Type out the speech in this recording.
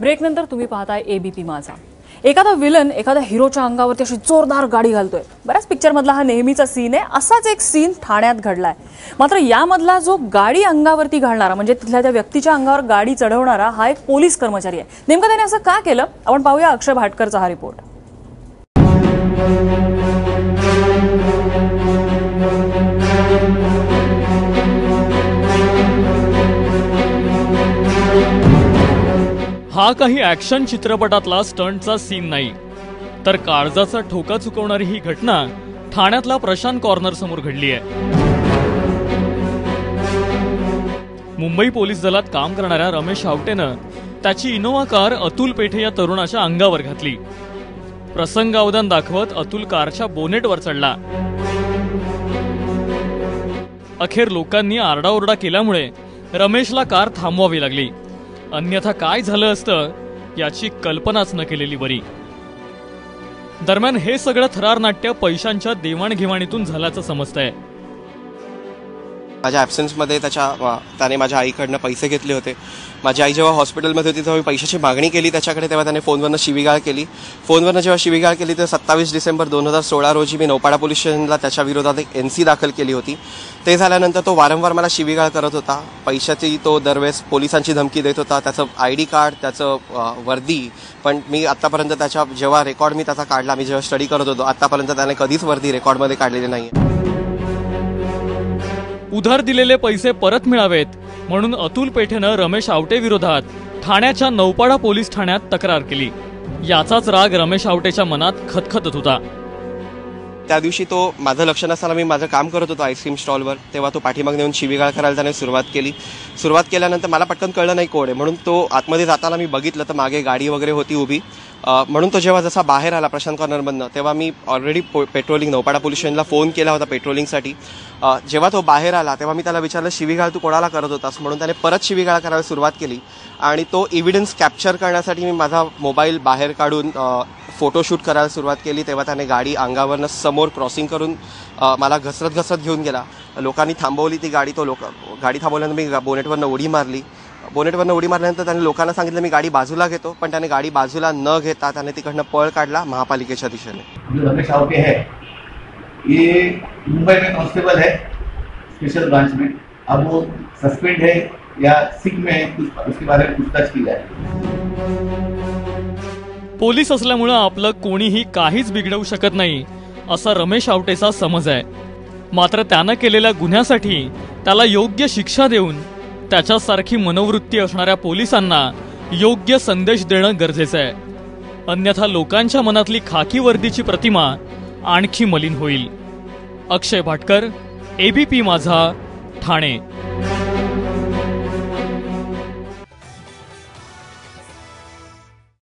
ब्रेकनंतर तुम्ही पाहताय एबीपी माझा. एखादा विलन एखाद्या हिरोच्या अंगावरती अशी जोरदार गाडी घालतोय. बऱ्याच पिक्चरमधला हा नेहमीचा सीन आहे. असाच एक सीन ठाण्यात घडलाय. मात्र यामधला जो गाडी अंगावरती घालणारा म्हणजे तिथल्या त्या व्यक्तीच्या अंगावर गाडी चढवणारा हा एक पोलीस कर्मचारी आहे. नेमकं त्याने असं का केलं? आपण पाहूया अक्षय भाटकरचा हा रिपोर्ट हा काही ॲक्शन चित्रपटातला स्टंटचा सीन नाही. तर काळजाचा ठोका चुकवणारी ही घटना ठाण्यातला प्रशांत कॉर्नर समोर घडली आहे मुंबई पोलीस दलात काम करणाऱ्या रमेश आवटेनं त्याची इनोव्हा कार अतुल पेठे या तरुणाच्या अंगावर घातली. प्रसंगावधान दाखवत अतुल कारच्या बोनेटवर चढला. अखेर लोकांनी आरडाओरडा केल्यामुळे रमेशला कार थांबवावी लागली. अन्यथा काय झालं असतं याची कल्पनाच न केलेली बरी दरम्यान हे सगळं थरार नाट्य पैशांच्या देवाणघेवाणीतून झाल्याचं समजतंय. माझ्या ॲब्सेन्समध्ये त्याच्या त्याने माझ्या आईकडनं पैसे घेतले होते. माझी आई जेव्हा हॉस्पिटलमध्ये होती तेव्हा मी पैशाची मागणी केली त्याच्याकडे तेव्हा त्याने फोनवरनं शिवीगाळ केली. फोनवरनं जेव्हा शिवीगाळ केली तर सत्तावीस डिसेंबर दोन हजार सोळा रोजी मी नौपाडा पोलीस स्टेशनला त्याच्या विरोधात एक एन सी दाखल केली होती. ते झाल्यानंतर तो वारंवार मला शिवीगाळ करत होता. पैशाची तो दरवेळेस पोलिसांची धमकी देत होता. त्याचं आय डी कार्ड त्याचं वर्दी. पण मी आत्तापर्यंत त्याच्या जेव्हा रेकॉर्ड मी त्याचा काढला मी जेव्हा स्टडी करत होतो आत्तापर्यंत त्याने कधीच वर्दी रेकॉर्डमध्ये काढलेली नाही उधार दिलेले पैसे परत मिळावेत म्हणून अतुल पेठेनं रमेश आवटे विरोधात ठाण्याच्या नौपाडा पोलीस ठाण्यात तक्रार केली. याचाच राग रमेश आवटेच्या मनात खतखतत होता. त्या दिवशी तो माझं लक्ष नसताना मी माझं काम करत होतो आईस्क्रीम स्टॉलवर तेव्हा तो पाठीमाग नेऊन शिवीगाळ करायला त्याने सुरुवात केली. सुरुवात केल्यानंतर मला पटकन कळलं नाही कोण आहे. म्हणून तो आतमध्ये जाताना मी बघितलं तर मागे गाडी वगैरे होती उभी. म्हणून तो जेव्हा जसा बाहेर आला प्रशांत कॉर्नरमधनं तेव्हा मी ऑलरेडी पेट्रोलिंग नौपाडा पोलीस स्टेशनला फोन केला होता पेट्रोलिंगसाठी जेव्हा तो बाहेर आला तेव्हा मी त्याला विचारलं शिवीगाळ तू कोणाला करत होतास? म्हणून त्याने परत शिवीगाळ करायला सुरुवात केली. आणि तो इव्हिडन्स कॅप्चर करण्यासाठी मी माझा मोबाईल बाहेर काढून फोटोशूट करायला सुरुवात केली तेव्हा त्याने गाडी अंगावरनं समोर क्रॉसिंग करून मला घसरत घसरत घेऊन गेला. लोकांनी थांबवली ती गाडी तो लोक गाडी थांबवल्यानंतर मी बोनेटवरनं उडी मारली. बोनेटवरनं उडी मारल्यानंतर त्याने लोकांना सांगितलं मी गाडी बाजूला घेतो. पण त्याने गाडी बाजूला न घेता त्याने तिकडनं पळ काढला महापालिकेच्या दिशेने. रमेश आवटे है ये मुंबई में कॉन्स्टेबल है स्पेशल ब्रांच में. अब वो सस्पेंड है या सिक में है कुछ उसके बारे में पूछताछ की जाए पोलीस असल्यामुळं आपलं कोणीही काहीच बिघडवू शकत नाही असा रमेश आवटेचा समज आहे. मात्र त्यानं केलेल्या गुन्ह्यासाठी त्याला योग्य शिक्षा देऊन त्याच्यासारखी मनोवृत्ती असणाऱ्या पोलिसांना योग्य संदेश देणं गरजेचं आहे. अन्यथा लोकांच्या मनातली खाकी वर्दीची प्रतिमा आणखी मलिन होईल. अक्षय भाटकर एबीपी माझा ठाणे.